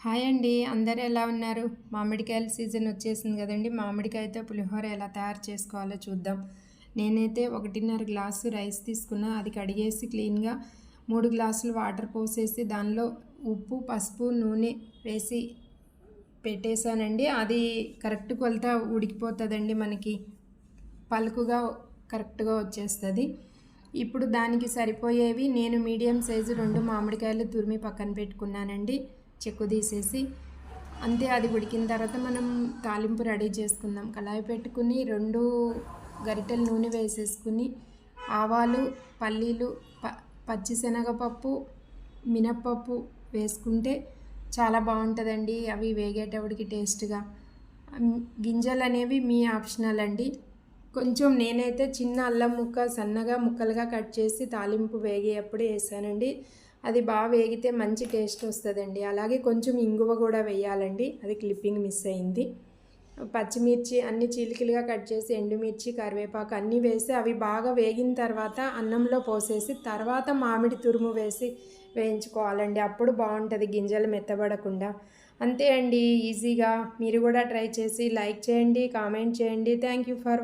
Hi అండి. అందరు ఎలా ఉన్నారు? మామిడికాయల సీజన్ వచ్చేసింది కదండి. మామిడికాయతో పులిహోర ఎలా తయారు చేసుకోవాలో చూద్దాం. నేనైతే ఒకటిన్నర గ్లాసు రైస్ తీసుకున్నా. అది కడిగేసి క్లీన్గా మూడు గ్లాసులు వాటర్ పోసేసి దానిలో ఉప్పు పసుపు నూనె వేసి పెట్టేశానండి. అది కరెక్ట్ కొలత ఉడికిపోతుందండి మనకి. పలుకుగా కరెక్ట్గా వచ్చేస్తుంది. ఇప్పుడు దానికి సరిపోయేవి నేను మీడియం సైజు రెండు మామిడికాయలు తురిమి పక్కన పెట్టుకున్నానండి. చెక్కు తీసేసి అంతే అది ఉడికిన తర్వాత మనం తాలింపు రెడీ చేసుకుందాం. కళాయి పెట్టుకుని రెండు గరిటెలు నూనె వేసేసుకుని ఆవాలు పల్లీలు ప పచ్చిశనగపప్పు మినప్పప్పు వేసుకుంటే చాలా బాగుంటుందండి. అవి వేగేటప్పటికి టేస్ట్గా. గింజలు అనేవి మీ ఆప్షనల్ అండి. కొంచెం నేనైతే చిన్న అల్లం ముక్క సన్నగా ముక్కలుగా కట్ చేసి తాలింపు వేగేటప్పుడు వేసానండి. అది బాగా వేగితే మంచి టేస్ట్ వస్తుందండి. అలాగే కొంచెం ఇంగువ కూడా వేయాలండి. అది క్లిప్పింగ్ మిస్ అయింది. పచ్చిమిర్చి అన్ని చీలికలుగా కట్ చేసి ఎండుమిర్చి కరివేపాకు అన్నీ వేసి అవి బాగా వేగిన తర్వాత అన్నంలో పోసేసి తర్వాత మామిడి తురుము వేసి వేయించుకోవాలండి. అప్పుడు బాగుంటుంది గింజలు మెత్తబడకుండా. అంతే అండి ఈజీగా. మీరు కూడా ట్రై చేసి లైక్ చేయండి కామెంట్ చేయండి. Thank you for